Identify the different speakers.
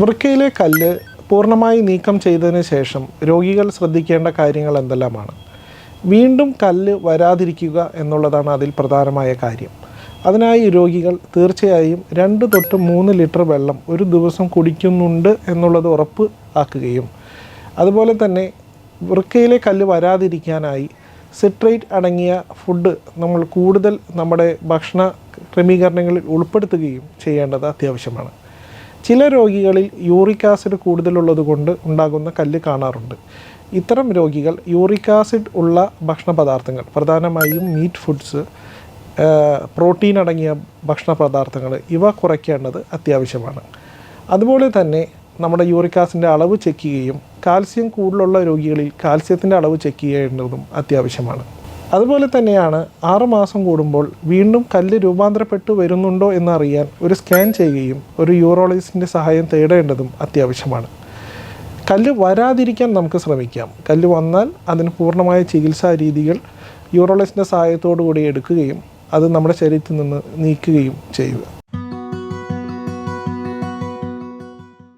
Speaker 1: വൃക്കയിലെ കല്ല് പൂർണമായി നീക്കം ചെയ്തതിന് ശേഷം രോഗികൾ ശ്രദ്ധിക്കേണ്ട കാര്യങ്ങൾ എന്തെല്ലാമാണ്? വീണ്ടും കല്ല് വരാതിരിക്കുക എന്നുള്ളതാണ് അതിൽ പ്രധാനമായ കാര്യം. അതിനായി രോഗികൾ തീർച്ചയായും രണ്ട് തൊട്ട് മൂന്ന് ലിറ്റർ വെള്ളം ഒരു ദിവസം കുടിക്കുന്നുണ്ട് എന്നുള്ളത് ഉറപ്പ് ആക്കുകയും. അതുപോലെ തന്നെ വൃക്കയിലെ കല്ല് വരാതിരിക്കാനായി സിട്രേറ്റ് അടങ്ങിയ ഫുഡ് നമ്മൾ കൂടുതൽ നമ്മുടെ ഭക്ഷണ ക്രമീകരണങ്ങളിൽ ഉൾപ്പെടുത്തുകയും ചെയ്യേണ്ടത് അത്യാവശ്യമാണ്. ചില രോഗികളിൽ യൂറിക് ആസിഡ് കൂടുതലുള്ളത് കൊണ്ട് ഉണ്ടാകുന്ന കല്ല് കാണാറുണ്ട്. ഇത്തരം രോഗികൾ യൂറിക് ആസിഡ് ഉള്ള ഭക്ഷണ പദാർത്ഥങ്ങൾ പ്രധാനമായും മീറ്റ് ഫുഡ്സ് പ്രോട്ടീൻ അടങ്ങിയ ഭക്ഷണ പദാർത്ഥങ്ങൾ ഇവ കുറയ്ക്കേണ്ടത് അത്യാവശ്യമാണ്. അതുപോലെ തന്നെ നമ്മുടെ യൂറിക് ആസിഡിന്റെ അളവ് ചെക്ക് ചെയ്യുകയും കാൽസ്യം കൂടുതലുള്ള രോഗികളിൽ കാൽസ്യത്തിന്റെ അളവ് ചെക്ക് ചെയ്യേണ്ടതും അത്യാവശ്യമാണ്. അതുപോലെ തന്നെയാണ് ആറുമാസം കൂടുമ്പോൾ വീണ്ടും കല്ല് രൂപാന്തരപ്പെട്ടു വരുന്നുണ്ടോ എന്നറിയാൻ ഒരു സ്കാൻ ചെയ്യുകയും ഒരു യൂറോളജിസ്റ്റിന്റെ സഹായം തേടേണ്ടതും അത്യാവശ്യമാണ്. കല്ല് വരാതിരിക്കാൻ നമുക്ക് ശ്രമിക്കാം. കല്ല് വന്നാൽ അതിന് പൂർണമായ ചികിത്സാ രീതികൾ യൂറോളജിസ്റ്റിന്റെ സഹായത്തോടു കൂടി എടുക്കുകയും അത് നമ്മുടെ ശരീരത്തിൽ നിന്ന് നീക്കുകയും ചെയ്യുക.